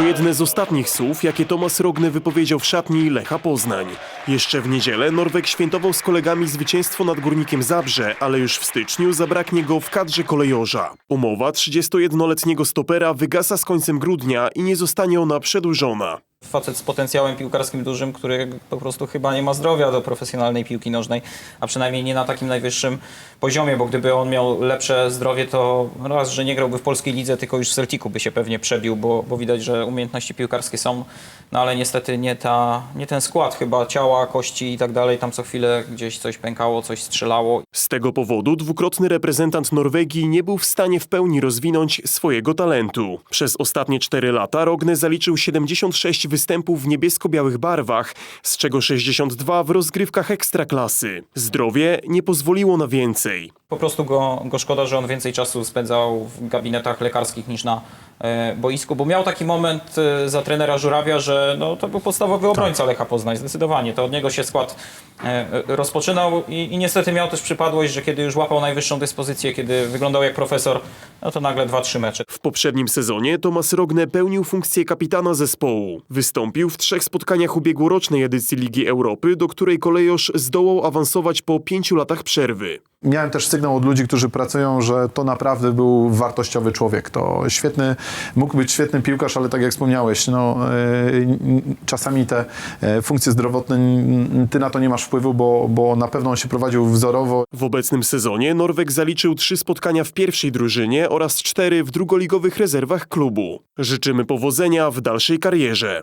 to jedne z ostatnich słów, jakie Tomasz Rogny wypowiedział w szatni Lecha Poznań. Jeszcze w niedzielę Norweg świętował z kolegami zwycięstwo nad Górnikiem Zabrze, ale już w styczniu zabraknie go w kadrze kolejorza. Umowa 31-letniego stopera wygasa z końcem grudnia i nie zostanie ona przedłużona. Facet z potencjałem piłkarskim dużym, który po prostu chyba nie ma zdrowia do profesjonalnej piłki nożnej, a przynajmniej nie na takim najwyższym poziomie, bo gdyby on miał lepsze zdrowie, to raz, że nie grałby w polskiej lidze, tylko już w Celticu by się pewnie przebił, bo, bo widać, że umiejętności piłkarskie są, no ale niestety nie, ta, nie ten skład chyba ciała, kości i tak dalej, tam co chwilę gdzieś coś pękało, coś strzelało. Z tego powodu dwukrotny reprezentant Norwegii nie był w stanie w pełni rozwinąć swojego talentu. Przez ostatnie cztery lata Rogne zaliczył 76 występów w niebiesko-białych barwach, z czego 62 w rozgrywkach ekstraklasy. Zdrowie nie pozwoliło na więcej. Po prostu go, go szkoda, że on więcej czasu spędzał w gabinetach lekarskich niż na e, boisku, bo miał taki moment e, za trenera Żurawia, że no, to był podstawowy obrońca Lecha Poznań, zdecydowanie. To od niego się skład e, e, rozpoczynał i, i niestety miał też przypadłość, że kiedy już łapał najwyższą dyspozycję, kiedy wyglądał jak profesor, no to nagle 2-3 mecze. W poprzednim sezonie Tomas Rogne pełnił funkcję kapitana zespołu. Wystąpił w trzech spotkaniach ubiegłorocznej edycji Ligi Europy, do której kolejorz zdołał awansować po pięciu latach przerwy. Miałem też sygnał od ludzi, którzy pracują, że to naprawdę był wartościowy człowiek. To świetny, mógł być świetny piłkarz, ale tak jak wspomniałeś, no, e, czasami te e, funkcje zdrowotne, ty na to nie masz wpływu, bo, bo na pewno on się prowadził wzorowo. W obecnym sezonie Norweg zaliczył trzy spotkania w pierwszej drużynie oraz cztery w drugoligowych rezerwach klubu. Życzymy powodzenia w dalszej karierze.